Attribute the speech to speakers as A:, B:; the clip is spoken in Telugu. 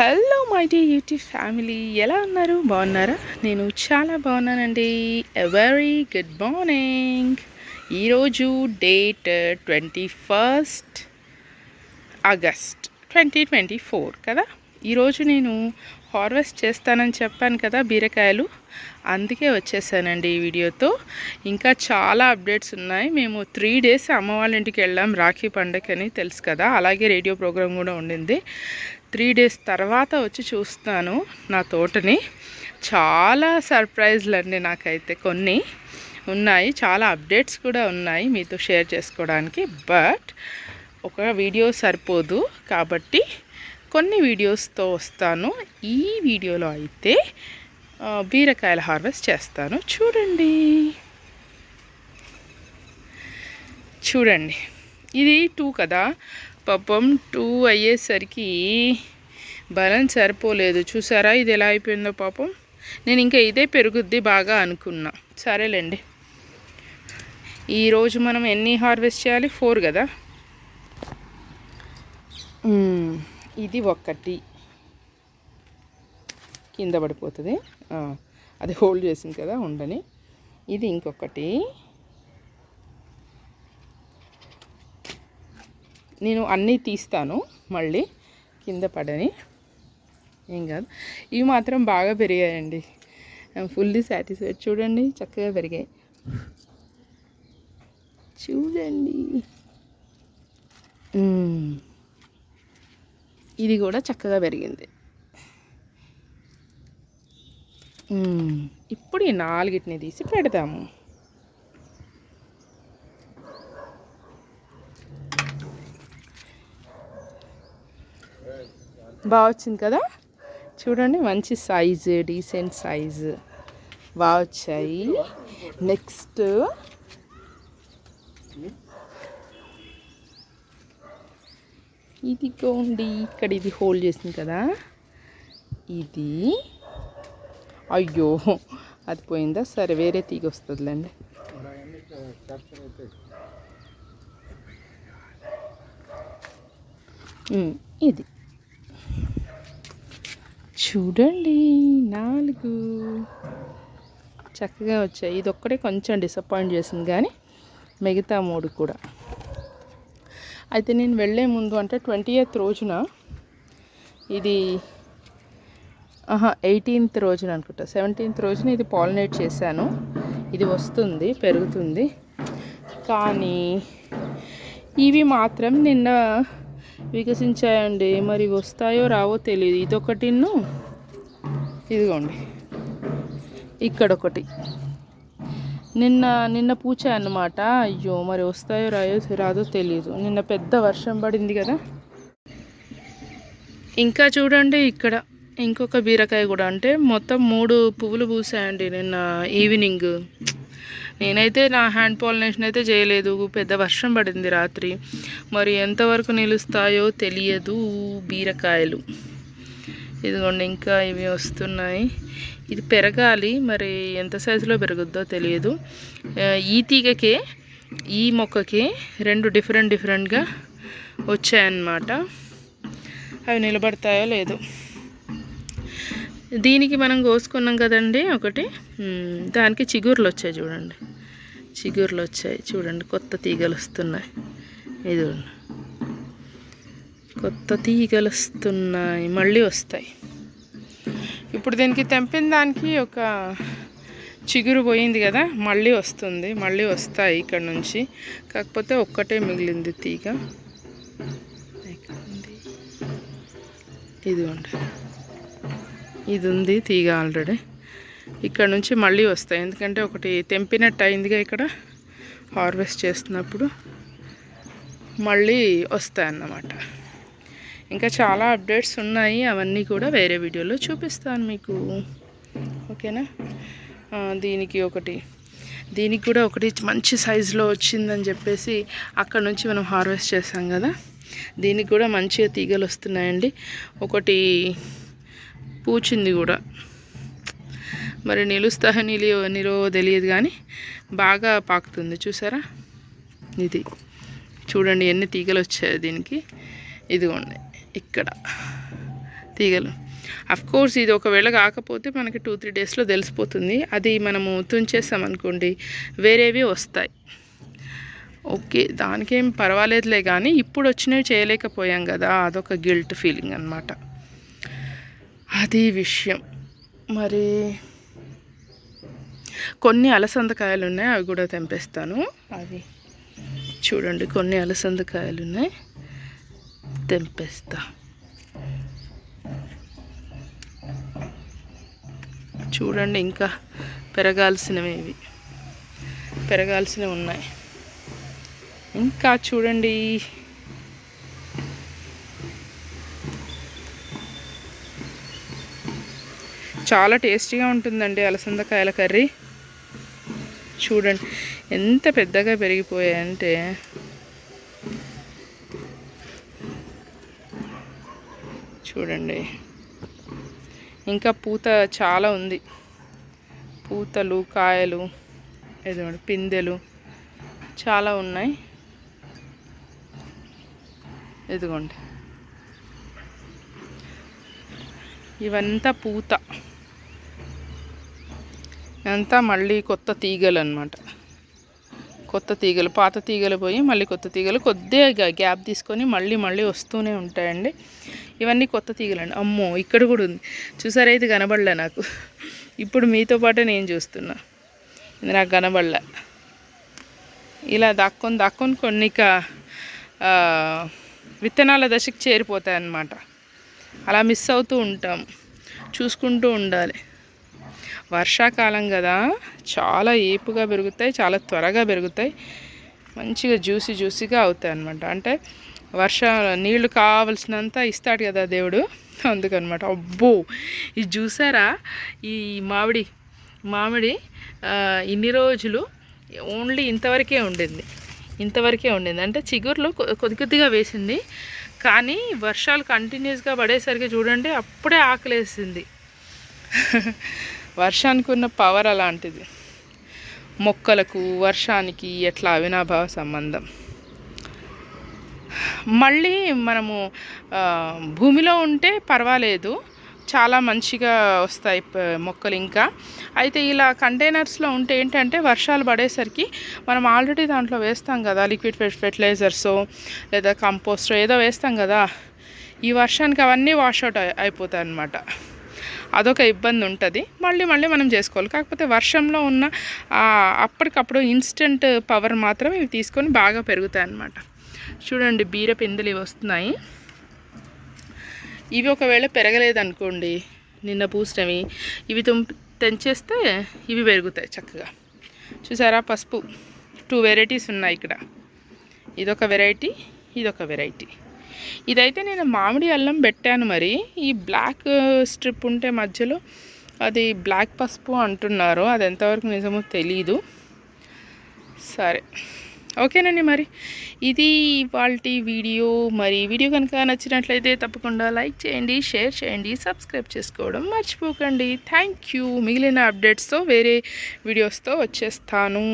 A: Hello my day YouTube family ఎలా ఉన్నారు? బాగున్నారా? నేను చాలా బాగున్నానండి. వెరీ గుడ్ మార్నింగ్ ఈరోజు date twenty first August twenty twenty four కదా? ఈరోజు నేను హార్వెస్ట్ చేస్తానని చెప్పాను కదా బీరకాయలు. అందుకే వచ్చేసానండి ఈ వీడియోతో. ఇంకా చాలా అప్డేట్స్ ఉన్నాయి. మేము త్రీ డేస్ అమ్మ వాళ్ళ ఇంటికి వెళ్ళాం రాఖీ పండగని తెలుసు కదా? అలాగే రేడియో ప్రోగ్రామ్ కూడా ఉండింది. త్రీ డేస్ తర్వాత వచ్చి చూస్తాను నా తోటని. చాలా సర్ప్రైజ్లు అండి నాకైతే కొన్ని ఉన్నాయి. చాలా అప్డేట్స్ కూడా ఉన్నాయి మీతో షేర్ చేసుకోవడానికి. బట్ ఒక వీడియో సరిపోదు కాబట్టి కొన్ని వీడియోస్తో వస్తాను. ఈ వీడియోలో అయితే బీరకాయల హార్వెస్ట్ చేస్తాను. చూడండి. చూడండి. ఇది టూ కదా? పాపం టూ అయ్యేసరికి బలం సరిపోలేదు. చూసారా? ఇది ఎలా అయిపోయిందో పాపం. నేను ఇంకా ఇదే పెరుగుద్ది బాగా అనుకున్నా. సరేలేండి. ఈరోజు మనం ఎన్ని హార్వెస్ట్ చేయాలి? ఫోర్ కదా? ఇది ఒక్కటి. కింద పడిపోతుంది. అది హోల్డ్ చేసింది కదా ఉండని. ఇది ఇంకొకటి. నేను అన్నీ తీస్తాను మళ్ళీ కింద పడని. ఏం కాదు. ఇవి మాత్రం బాగా పెరిగాయండి. ఫుల్లీ సాటిస్ఫైడ్ చూడండి చక్కగా పెరిగాయి. చూడండి. ఇది కూడా చక్కగా పెరిగింది. ఇప్పుడు ఈ నాలుగిటిని తీసి పెడతాము. బాగా వచ్చింది కదా? చూడండి మంచి సైజు డీసెంట్ సైజు బాగా వచ్చాయి. నెక్స్ట్ ఇదిగోండి ఇక్కడ ఇది హోల్డ్ చేసింది కదా? ఇది. అయ్యో అది పోయిందా? సరే వేరే తీగ వస్తుందిలేండి. ఇది. చూడండి నాలుగు. చక్కగా వచ్చాయి. ఇది ఒక్కడే కొంచెం డిసప్పాయింట్ చేసింది కానీ మిగతా మూడు కూడా. అయితే నేను వెళ్ళే ముందు అంటే ట్వంటీ ఎయిత్ రోజున ఇది ఆహా ఎయిటీన్త్ రోజున అనుకుంటా. సెవెంటీన్త్ రోజున ఇది పాలినేట్ చేశాను. ఇది వస్తుంది పెరుగుతుంది. కానీ ఇవి మాత్రం నిన్న వికసించాయండి. మరి వస్తాయో రావో తెలియదు ఇదొకటిను ఇదిగోండి. ఇక్కడొకటి. నిన్న నిన్న పూచ అన్నమాట అయ్యో మరి వస్తాయో రాయో రాదో తెలియదు నిన్న పెద్ద వర్షం పడింది కదా. ఇంకా చూడండి ఇక్కడ ఇంకొక బీరకాయ కూడా. అంటే మొత్తం మూడు పువ్వులు పూసాయండి నిన్న ఈవినింగ్. నేనైతే నా హ్యాండ్ పాలినేషన్ అయితే చేయలేదు. పెద్ద వర్షం పడింది రాత్రి. మరి ఎంతవరకు నిలుస్తాయో తెలియదు. బీరకాయలు. ఇదిగోండి ఇంకా ఇవి వస్తున్నాయి. ఇది పెరగాలి. మరి ఎంత సైజులో పెరుగుద్దో తెలియదు. ఈ తీగకే ఈ మొక్కకి రెండు డిఫరెంట్ డిఫరెంట్గా వచ్చాయన్నమాట. అవి నిలబడతాయో లేదో. దీనికి మనం కోసుకున్నాం కదండి ఒకటి. దానికి చిగుర్లు వచ్చాయి చూడండి. చిగుర్లు వచ్చాయి చూడండి. కొత్త తీగలు వస్తున్నాయి. ఇది కొత్త తీగలు వస్తున్నాయి. మళ్ళీ వస్తాయి. ఇప్పుడు దీనికి తెంపిన దానికి ఒక చిగురు పోయింది కదా. మళ్ళీ వస్తుంది. మళ్ళీ వస్తాయి ఇక్కడ నుంచి. కాకపోతే ఒక్కటే మిగిలింది తీగ. ఇదిగోండి ఇది ఉంది తీగ ఆల్రెడీ. ఇక్కడ నుంచి మళ్ళీ వస్తాయి. ఎందుకంటే ఒకటి తెంపినట్టు అయిందిగా ఇక్కడ. హార్వెస్ట్ చేస్తున్నప్పుడు మళ్ళీ వస్తాయి అన్నమాట ఇంకా చాలా అప్డేట్స్ ఉన్నాయి. అవన్నీ కూడా వేరే వీడియోలో చూపిస్తాను మీకు. ఓకేనా? దీనికి ఒకటి. దీనికి కూడా ఒకటి మంచి సైజులో వచ్చిందని చెప్పేసి అక్కడ నుంచి మనం హార్వెస్ట్ చేసాం కదా. దీనికి కూడా మంచిగా తీగలు వస్తున్నాయండి. ఒకటి కూర్చుంది కూడా. మరి నిలుస్తాయో నిలియో నిలో తెలియదు కానీ బాగా పాకుతుంది. చూసారా? ఇది చూడండి ఎన్ని తీగలు వచ్చాయి దీనికి. ఇదిగోండి ఇక్కడ తీగలు. అఫ్ కోర్స్ ఇది ఒకవేళ కాకపోతే మనకి టూ త్రీ డేస్లో తెలిసిపోతుంది. అది మనము తుంచేస్తామనుకోండి వేరేవి వస్తాయి. ఓకే దానికేం పర్వాలేదులే కానీ ఇప్పుడు వచ్చినవి చేయలేకపోయాం కదా అదొక గిల్ట్ ఫీలింగ్ అనమాట అది విషయం. మరి కొన్ని అలసందకాయలు ఉన్నాయి అవి కూడా తెంపేస్తాను. అవి. చూడండి కొన్ని అలసందకాయలు ఉన్నాయి తెంపేస్తా. చూడండి ఇంకా పెరగాల్సినవి ఇవి. పెరగాల్సినవి ఉన్నాయి. ఇంకా చూడండి చాలా టేస్టీగా ఉంటుందండి అలసందకాయల కర్రీ. చూడండి ఎంత పెద్దగా పెరిగిపోయాయంటే చూడండి ఇంకా పూత చాలా ఉంది. పూతలు కాయలు ఏదో పిందెలు చాలా ఉన్నాయి. ఇదిగోండి ఇవంతా పూత. అంతా మళ్ళీ కొత్త తీగలు అనమాట కొత్త తీగలు పాత తీగలు పోయి మళ్ళీ కొత్త తీగలు కొద్దిగా గ్యాప్ తీసుకొని మళ్ళీ మళ్ళీ వస్తూనే ఉంటాయండి. ఇవన్నీ కొత్త తీగలు అండి అమ్మో ఇక్కడ కూడా ఉంది. చూసారా ఇది కనబడలే నాకు. ఇప్పుడు మీతో పాటే నేను చూస్తున్నా. ఇది నాకు కనబడలే. ఇలా దాక్కొని దాక్కొని కొన్ని విత్తనాల దశకి చేరిపోతాయి అన్నమాట అలా మిస్ అవుతూ ఉంటాం. చూసుకుంటూ ఉండాలి. వర్షాకాలం కదా చాలా ఏపుగా పెరుగుతాయి చాలా త్వరగా పెరుగుతాయి. మంచిగా జ్యూసీ జ్యూసీగా అవుతాయి అనమాట అంటే వర్ష నీళ్ళు కావలసినంత ఇస్తాడు కదా దేవుడు. అందుకనమాట. అబ్బో! ఇది చూసారా ఈ మామిడి మామిడి ఇన్ని రోజులు ఓన్లీ ఇంతవరకే ఉండింది. ఇంతవరకే ఉండింది. అంటే చిగుర్లు కొద్ది కొద్దిగా వేసింది. కానీ వర్షాలు కంటిన్యూస్గా పడేసరికి చూడండి అప్పుడే ఆకలేసింది. వర్షానికి ఉన్న పవర్ అలాంటిది. మొక్కలకు వర్షానికి ఎట్లా అవినాభావ సంబంధం? మళ్ళీ మనము భూమిలో ఉంటే పర్వాలేదు. చాలా మంచిగా వస్తాయి మొక్కలు ఇంకా. అయితే ఇలా కంటైనర్స్లో ఉంటే ఏంటంటే వర్షాలు పడేసరికి మనం ఆల్రెడీ దాంట్లో వేస్తాం కదా లిక్విడ్ ఫెర్టిలైజర్స్ లేదా కంపోస్టో ఏదో వేస్తాం కదా. ఈ వర్షానికి అవన్నీ వాషౌట్ అయిపోతాయి అన్నమాట అదొక ఇబ్బంది ఉంటుంది. మళ్ళీ మళ్ళీ మనం చేసుకోవాలి. కాకపోతే వర్షంలో ఉన్న అప్పటికప్పుడు ఇన్స్టెంట్ పవర్ మాత్రం ఇవి తీసుకొని బాగా పెరుగుతాయి అన్నమాట. చూడండి బీర పిందెలు ఇవి వస్తున్నాయి. ఇవి ఒకవేళ పెరగలేదనుకోండి నిన్న పూసినవి ఇవి తుం తెంచేస్తే ఇవి పెరుగుతాయి చక్కగా. చూసారా? పసుపు. టూ వెరైటీస్ ఉన్నాయి ఇక్కడ. ఇదొక వెరైటీ ఇదొక వెరైటీ ఇదైతే నేను మామిడి అల్లం పెట్టాను మరి. ఈ బ్లాక్ స్ట్రిప్ ఉంటే మధ్యలో అది బ్లాక్ పసుపు అంటున్నారు. అది ఎంతవరకు నిజమో తెలీదు. సరే. ఓకేనండి మరి. ఇది వాళ్ళ వీడియో. మరి వీడియో కనుక నచ్చినట్లయితే తప్పకుండా లైక్ చేయండి షేర్ చేయండి సబ్స్క్రైబ్ చేసుకోవడం మర్చిపోకండి. Thank you. మిగిలిన అప్డేట్స్తో వేరే వీడియోస్తో వచ్చేస్తాను.